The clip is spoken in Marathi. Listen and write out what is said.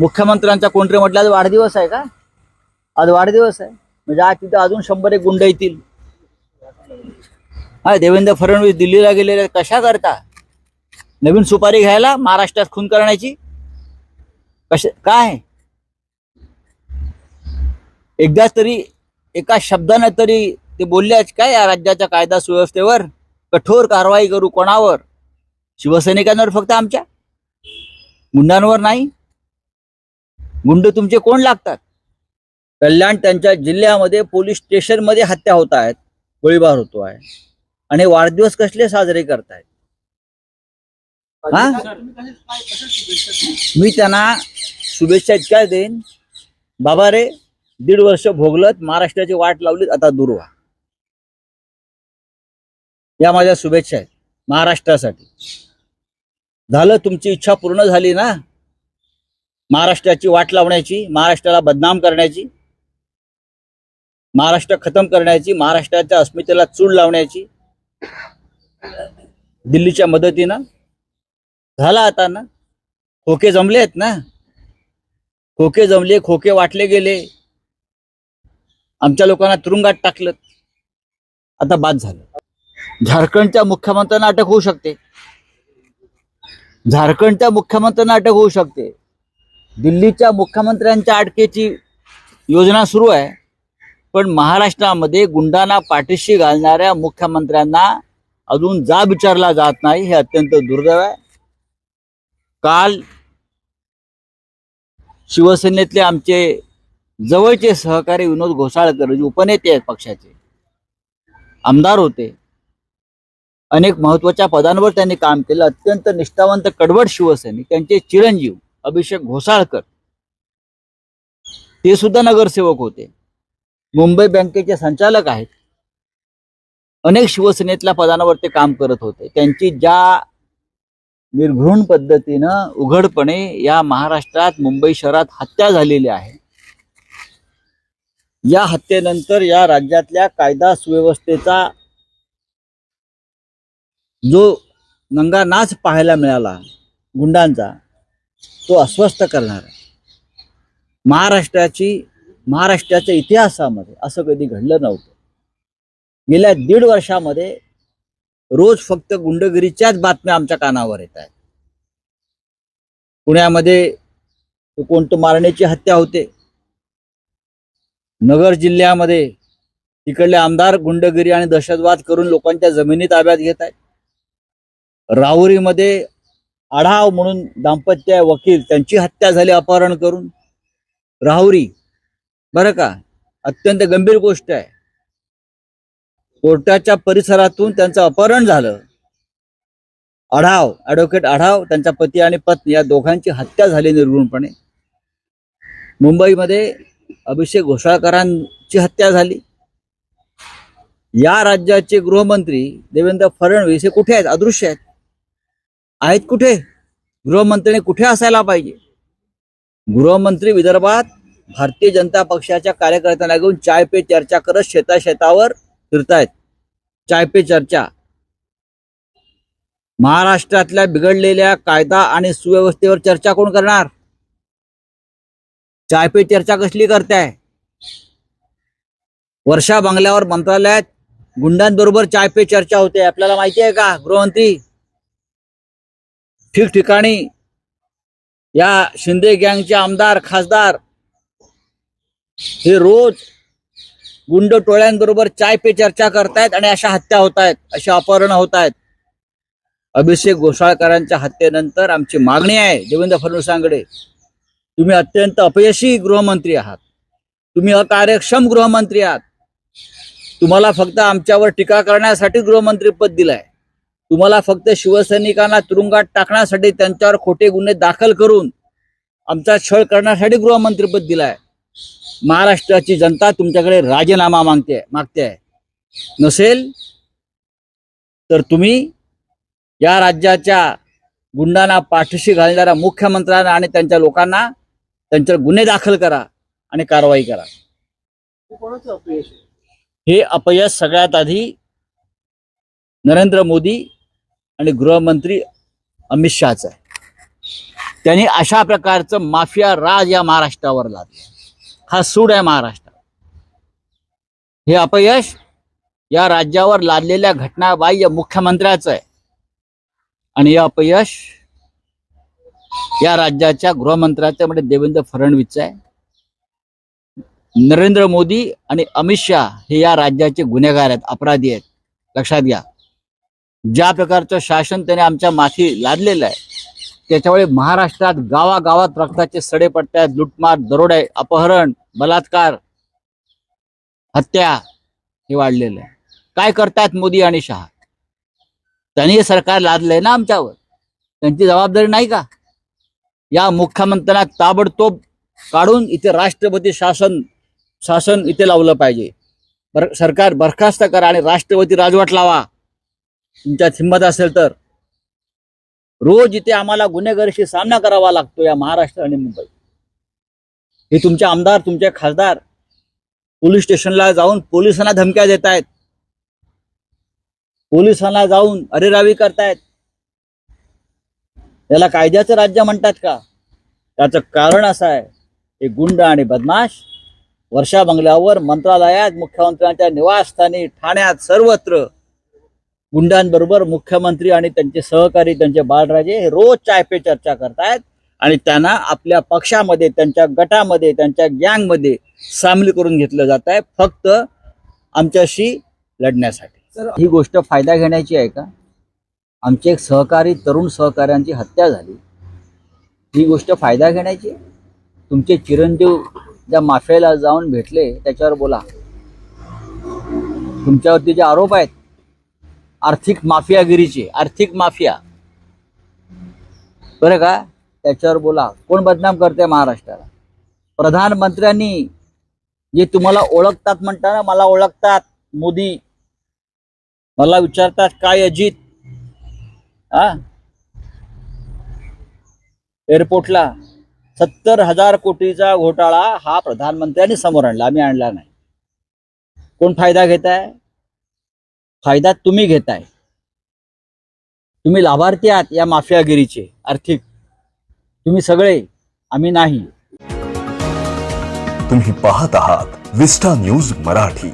मुख्यमंत्र्यांचा कोणतरी म्हटलं आज वाढदिवस आहे का? आज वाढदिवस आहे. म्हणजे आज तिथे अजून शंभर एक गुंड येतील. हा देवेंद्र फडणवीस दिल्लीला गेलेले कशा करता? नवीन सुपारी घ्यायला महाराष्ट्रात खून करण्याची? कश काय? एकदा तरी एका शब्दाने तरी ते बोलले काय या राज्याच्या कायदा सुव्यवस्थेवर? कठोर कारवाई करू कोणावर? शिवसैनिकांवर फक्त आमच्या? गुंडांवर नाही? गुंड तुमचे कोण लागतात? कल्याण त्यांच्या जिल्ह्यामध्ये पोलीस स्टेशनमध्ये हत्या होत आहेत गोळीबार होतो आहे. आणि वाढदिवस कसले साजरे करतायत? हा? मी त्यांना शुभेच्छा इतक्या देईन. बाबा रे दीड वर्ष भोगलत महाराष्ट्राची वाट लावलीत आता दूर व्हा. या माझ्या शुभेच्छा आहेत महाराष्ट्रासाठी. झालं तुमची इच्छा पूर्ण झाली ना? महाराष्ट्राची वाट लावण्याची महाराष्ट्राला बदनाम करण्याची महाराष्ट्र खतम करण्याची महाराष्ट्राच्या अस्मितेला चूड लावण्याची दिल्लीच्या मदतीनं झाला आता ना? खोके जमले आहेत ना? खोके जमले खोके वाटले गेले. आमच्या लोकांना तुरुंगात टाकलं. आता बाद झालं. झारखंडच्या मुख्यमंत्र्यांना अटक होऊ शकते. झारखंडच्या मुख्यमंत्र्यांना अटक होऊ शकते. दिल्लीच्या मुख्यमंत्र्यांच्या अटकेची योजना सुरू आहे. पण महाराष्ट्रामध्ये गुंडांना पाठीशी घालणाऱ्या मुख्यमंत्र्यांना अजून जाब विचारला जात नाही हे अत्यंत दुर्दैव आहे. काल शिवसेनेतले आमचे जवळचे सहकारी विनोद घोसाळकर जे उपनेते आहेत पक्षाचे आमदार होते. अनेक महत्त्वाच्या पदांवर त्यांनी काम केलं. अत्यंत निष्ठावंत कडवट शिवसैनिक त्यांचे चिरंजीव अभिषेक घोसाळकर. ते सुद्धा नगरसेवक होते. मुंबई बँकेचे संचालक आहेत. अनेक शिवसेनेतल्या पदांवर ते काम करत होते. त्यांची ज्या निर्घृण पद्धतीनं उघडपणे या महाराष्ट्रात मुंबई शहरात हत्या झालेली आहे. या हत्येनंतर या राज्यातल्या कायदा सुव्यवस्थेचा जो नंगा नाच पाहायला मिळाला गुंडांचा तो अस्वस्थ करणार आहे. महाराष्ट्राची महाराष्ट्राच्या इतिहासामध्ये असं कधी घडलं नव्हतं. गेल्या दीड वर्षामध्ये रोज फक्त गुंडगिरीच्याच बातम्या आमच्या कानावर येत आहेत. पुण्यामध्ये कोणतं मारण्याची हत्या होते? नगर जिल्ह्यामध्ये तिकडले आमदार गुंडगिरी आणि दहशतवाद करून लोकांच्या जमिनी ताब्यात घेत आहेत. राहुरीमध्ये आढाव म्हणून दाम्पत्य आहे वकील त्यांची हत्या झाली अपहरण करून. राहुरी बरं का? अत्यंत गंभीर गोष्ट आहे. कोर्टाच्या परिसरातून त्यांचं अपहरण झालं. आढाव ऍडव्होकेट आढाव त्यांचा पती आणि पत्नी या दोघांची हत्या झाली निर्गुणपणे. मुंबईमध्ये अभिषेक घोसाळकरांची हत्या झाली. या राज्याचे गृहमंत्री देवेंद्र फडणवीस हे कुठे आहेत? अदृश्य आहेत. आहेत कुठे? गृहमंत्र्यांनी कुठे असायला पाहिजे? गृहमंत्री विदर्भात भारतीय जनता पक्षाच्या कार्यकर्त्यांना घेऊन चाय पे चर्चा करत शेता शेतावर फिरतायत. चाय पे चर्चा. महाराष्ट्रातल्या बिघडलेल्या कायदा आणि सुव्यवस्थेवर चर्चा कोण करणार? चाय पे चर्चा कसली करताय? वर्षा बंगल्यावर मंत्रालयात गुंडांबरोबर चाय पे चर्चा होते. आपल्याला माहिती आहे का गृहमंत्री? ठिकठिकाणी या शिंदे गँगचे आमदार खासदार हे रोज गुंड टोळ्यांबरोबर चाय पे चर्चा करतायत आणि अशा हत्या होत आहेत अशा अपहरण होत आहेत अभिषेक घोसाळकरांच्या हत्येनंतर आमची मागणी आहे देवेंद्र फडणवीसांकडे तुम्ही अत्यंत अपयशी गृहमंत्री आहात. तुम्ही अकार्यक्षम गृहमंत्री आहात. तुम्हाला फक्त आमच्यावर टीका करण्यासाठी गृहमंत्री पद दिलंय. तुम्हाला फक्त शिवसैनिकांना तुरुंगात टाकण्यासाठी त्यांच्यावर खोटे गुन्हे दाखल करून आमचा छळ करण्यासाठी गृहमंत्रीपद दिलाय. महाराष्ट्राची जनता तुमच्याकडे राजीनामा मागते मागते. आहे नसेल तर तुम्ही या राज्याच्या गुंडांना पाठीशी घालणाऱ्या मुख्यमंत्र्यांना आणि त्यांच्या लोकांना त्यांच्यावर गुन्हे दाखल करा आणि कारवाई करा. हे अपयश सगळ्यात आधी नरेंद्र मोदी आणि गृहमंत्री अमित शहाचं आहे. त्यांनी अशा प्रकारचं माफिया राज या महाराष्ट्रावर लादलं. हा सूड आहे महाराष्ट्र. हे अपयश या राज्यावर लादलेल्या घटनाबाह्य मुख्यमंत्र्याचं आहे. आणि हे अपयश या राज्याच्या गृहमंत्र्याचं म्हणजे देवेंद्र फडणवीसचं आहे. नरेंद्र मोदी आणि अमित शहा हे या राज्याचे गुन्हेगार आहेत अपराधी आहेत. लक्षात घ्या. ज्या प्रकारचं शासन त्याने आमच्या माथी लादलेलं आहे त्याच्यामुळे महाराष्ट्रात गावागावात रक्ताचे सडे पडतायत लुटमार दरोडे अपहरण बलात्कार हत्या हे वाढलेलं आहे. काय करतात मोदी आणि शहा? त्यांनी हे सरकार लादलंय ना आमच्यावर? त्यांची जबाबदारी नाही का? या मुख्यमंत्र्यांना ताबडतोब काढून इथे राष्ट्रपती शासन शासन इथे लावलं पाहिजे. बर सरकार बरखास्त करा आणि राष्ट्रपती राजवट लावा. तुमच्यात हिंमत असेल तर. रोज इथे आम्हाला गुन्हेगारीशी सामना करावा लागतो या महाराष्ट्र आणि मुंबई. हे तुमचे आमदार तुमचे खासदार पोलीस स्टेशनला जाऊन पोलिसांना धमक्या देत आहेत पोलिसांना जाऊन अरेरावी करतायत. याला कायद्याचं राज्य म्हणतात का? त्याचं कारण असं आहे हे गुंड आणि बदमाश वर्षा बंगल्यावर मंत्रालयात मुख्यमंत्र्यांच्या निवासस्थानी ठाण्यात सर्वत्र गुंडांबरोबर मुख्यमंत्री आणि त्यांचे सहकारी त्यांचे बाळराजे हे रोज चाय पे चर्चा करतायत. आणि त्यांना आपल्या पक्षामध्ये त्यांच्या गटामध्ये त्यांच्या गँगमध्ये सामील करून घेतलं जात आहे फक्त आमच्याशी लढण्यासाठी. सर ही गोष्ट फायदा घेण्याची आहे का? आमचे एक सहकारी तरुण सहकाऱ्यांची हत्या झाली. ही गोष्ट फायदा घेण्याची? तुमचे चिरंजीव ज्या माफियाला जाऊन भेटले त्याच्यावर बोला. तुमच्यावरती जे आरोप आहेत आर्थिक माफियागिरीचे आर्थिक माफिया. बरं का? त्याच्यावर बोला. कोण बदनाम करते महाराष्ट्राला? प्रधानमंत्र्यांनी जे तुम्हाला ओळखतात म्हणताना मला ओळखतात. मोदी. मला विचारतात काय अजित? हा एअरपोर्टला. सत्तर हजार कोटीचा घोटाळा हा प्रधानमंत्र्यांनी समोर आणला. आम्ही आणला नाही. कोण फायदा घेताय? फायदा तुम्ही घेताय. तुम्ही लाभार्थी आहात या माफियागिरीचे आर्थिक. तुम्ही सगळे आम्ही नाही. तुम्ही पाहत आहात विस्टा न्यूज मराठी.